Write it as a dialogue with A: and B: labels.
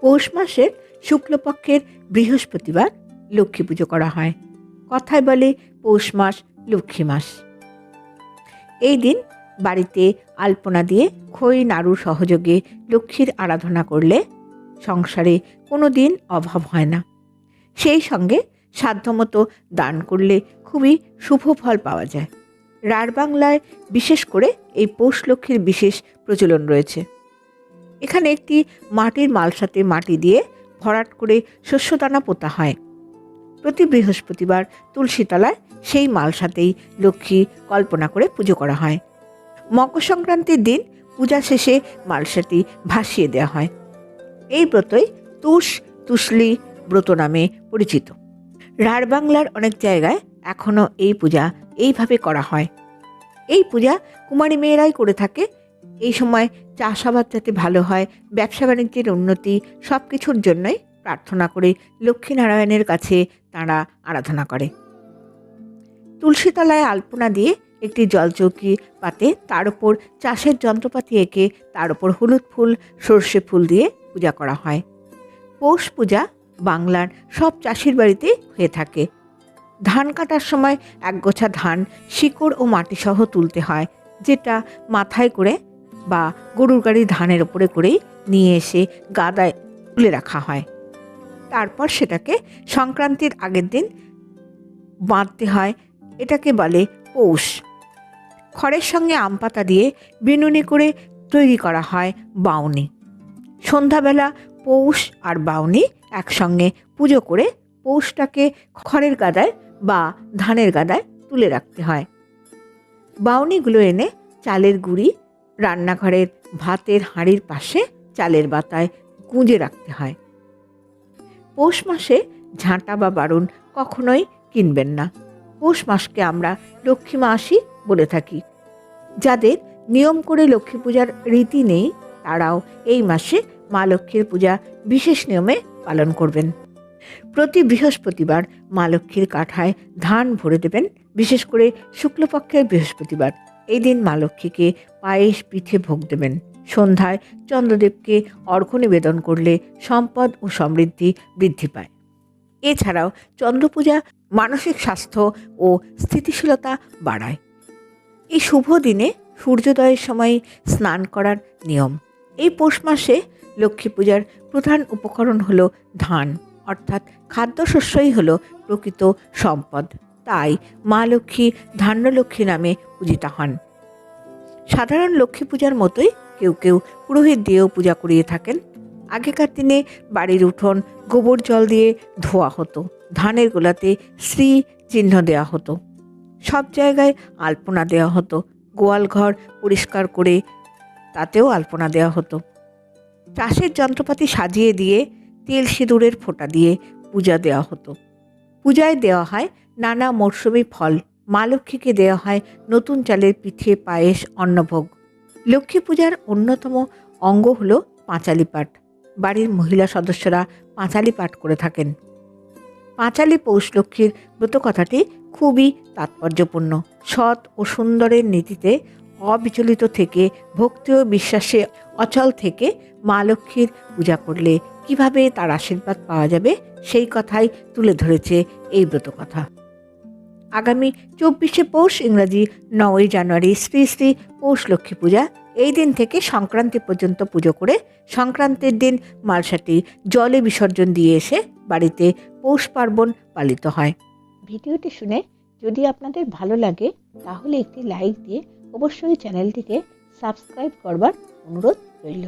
A: পৌষ মাসের শুক্লপক্ষের বৃহস্পতিবার লক্ষ্মী পুজো করা হয়। কথায় বলে পৌষ মাস, লক্ষ্মী মাস। এই দিন বাড়িতে আলপনা দিয়ে খই, নাড়ু সহযোগে লক্ষ্মীর আরাধনা করলে সংসারে কোনো দিন অভাব হয় না। সেই সঙ্গে সাধ্যমতো দান করলে খুবই শুভ ফল পাওয়া যায়। রাঢ় বাংলায় বিশেষ করে এই পৌষ লক্ষ্মীর বিশেষ প্রচলন রয়েছে। এখানে একটি মাটির মালসাতে মাটি দিয়ে ভরাট করে শস্যদানা পোতা হয়। প্রতি বৃহস্পতিবার তুলসীতলায় সেই মালসাতেই লক্ষ্মী কল্পনা করে পুজো করা হয়। মকর সংক্রান্তির দিন পূজা শেষে মালসাটি ভাসিয়ে দেওয়া হয়। এই ব্রতই তুষ, তুসলি ব্রত নামে পরিচিত। রাঢ় বাংলার অনেক জায়গায় এখনও এই পূজা এইভাবে করা হয়। এই পূজা কুমারী মেয়েরাই করে থাকে এই সময় চাষাবাদ যাতে ভালো হয়, ব্যবসা বাণিজ্যের উন্নতি সব কিছুর জন্যই প্রার্থনা করে লক্ষ্মীনারায়ণের কাছে তারা আরাধনা করে। তুলসীতলায় আলপনা দিয়ে একটি জলচৌকি পাতে তার উপর চাষের যন্ত্রপাতি এঁকে তার উপর হলুদ ফুল, সর্ষে ফুল দিয়ে পূজা করা হয়। পৌষ পূজা বাংলার সব চাষির বাড়িতে হয়ে থাকে। ধান কাটার সময় একগোছা ধান শিকড় ও মাটিসহ তুলতে হয়, যেটা মাথায় করে বা গরুর গাড়ি ধানের ওপরে করেই নিয়ে এসে গাদায় তুলে রাখা হয়। তারপর সেটাকে সংক্রান্তির আগের দিন বাঁধতে হয়। এটাকে বলে পৌষ। খড়ের সঙ্গে আম পাতা দিয়ে বিনুনি করে তৈরি করা হয় বাউনি। সন্ধ্যাবেলা পৌষ আর বাউনি একসঙ্গে পুজো করে পৌষটাকে খড়ের গাদায় বা ধানের গাদায় তুলে রাখতে হয়। বাউনিগুলো এনে চালের গুঁড়ি রান্নাঘরের ভাতের হাঁড়ির পাশে চালের বাতায় গুঁজে রাখতে হয়। পৌষ মাসে ঝাঁটা বা বারুন কখনোই কিনবেন না। পৌষ মাসকে আমরা লক্ষ্মী মাসই বলে থাকি। যাদের নিয়ম করে লক্ষ্মী পূজার রীতি নেই, তারাও এই মাসে মা লক্ষ্মীর পূজা বিশেষ নিয়মে পালন করবেন। প্রতি বৃহস্পতিবার মা লক্ষ্মীর কাঠায় ধান ভরে দেবেন, বিশেষ করে শুক্লপক্ষের বৃহস্পতিবার। এই দিন মা লক্ষ্মীকে পায়েস পিঠে ভোগ দেবেন। সন্ধ্যায় চন্দ্রদেবকে অর্ঘ্য নিবেদন করলে সম্পদ ও সমৃদ্ধি বৃদ্ধি পায়। এছাড়াও চন্দ্রপূজা মানসিক স্বাস্থ্য ও স্থিতিশীলতা বাড়ায়। এই শুভ দিনে সূর্যোদয়ের সময় স্নান করার নিয়ম। এই পৌষ মাসে লক্ষ্মী পূজার প্রধান উপকরণ হলো ধান, অর্থাৎ খাদ্যশস্যই হলো প্রকৃত সম্পদ। তাই মা লক্ষ্মী ধান্যলক্ষ্মী নামে পূজিতা হন। সাধারণ লক্ষ্মী পূজার মতোই কেউ কেউ পুরোহিত দিয়েও পূজা করিয়ে থাকেন। আগেকার দিনে বাড়ির উঠোন গোবর জল দিয়ে ধোয়া হতো, ধানের গোলাতে শ্রী চিহ্ন দেওয়া হতো। সব জায়গায় আলপনা দেওয়া হতো, গোয়াল ঘর পরিষ্কার করে তাতেও আলপনা দেওয়া হতো। চাষের যন্ত্রপাতি সাজিয়ে দিয়ে তেল সিঁদুরের ফোঁটা দিয়ে পূজা দেওয়া হতো। পূজায় দেওয়া হয় নানা মরশুমি ফল। মা লক্ষ্মীকে দেওয়া হয় নতুন চালের পিঠে পায়েস, অন্নভোগ। লক্ষ্মী পূজার অন্যতম অঙ্গ হল পাঁচালি পাঠ। বাড়ির মহিলা সদস্যরা পাঁচালি পাঠ করে থাকেন। পাঁচালি পৌষ লক্ষ্মীর ব্রতকথাটি খুবই তাৎপর্যপূর্ণ। সৎ ও সুন্দরের নীতিতে অবিচলিত থেকে, ভক্তি ও বিশ্বাসে অচল থেকে মা লক্ষ্মীর পূজা করলে কীভাবে তার আশীর্বাদ পাওয়া যাবে সেই কথাই তুলে ধরেছে এই ব্রতকথা আগামী চব্বিশে পৌষ ইংরাজি নয়ই জানুয়ারি শ্রী শ্রী পৌষ লক্ষ্মী পূজা। এই দিন থেকে সংক্রান্তি পর্যন্ত পুজো করে সংক্রান্তির দিন মালসাটি জলে বিসর্জন দিয়ে এসে বাড়িতে পৌষ পার্বণ পালিত হয়। ভিডিওটি শুনে যদি আপনাদের ভালো লাগে, তাহলে একটি লাইক দিয়ে অবশ্যই চ্যানেলটিকে সাবস্ক্রাইব করবার অনুরোধ রইল।